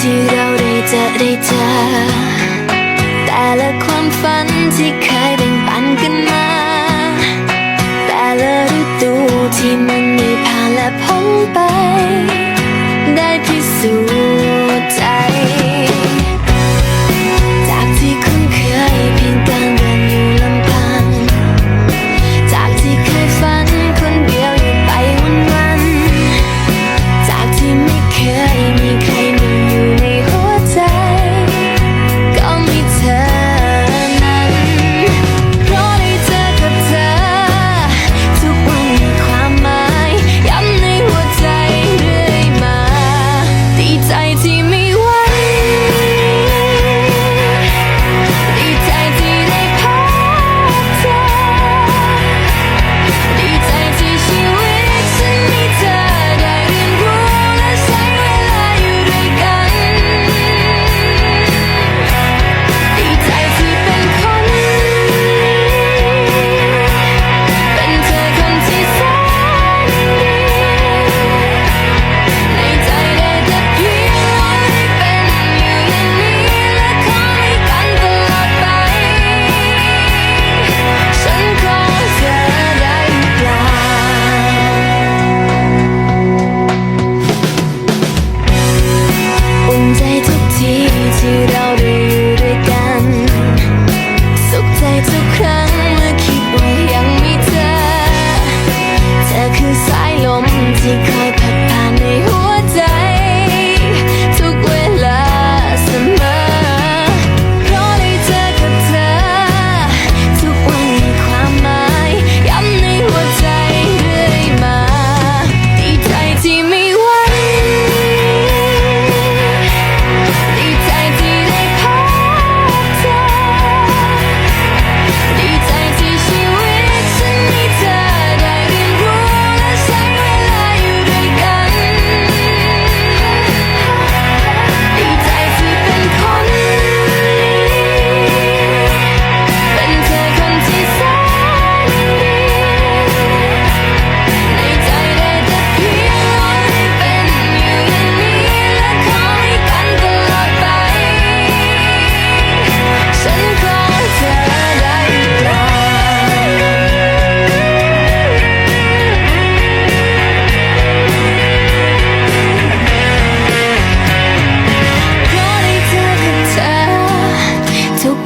ที่เราได้เจอได้เจอ แต่ละความฝันที่เคยแบ่งปันกันมา แต่ละฤดูที่มันไมีผ่านและพ้นไป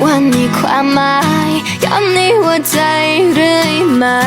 วันมีความหมายย้ำในหัวใจเรื่อยมา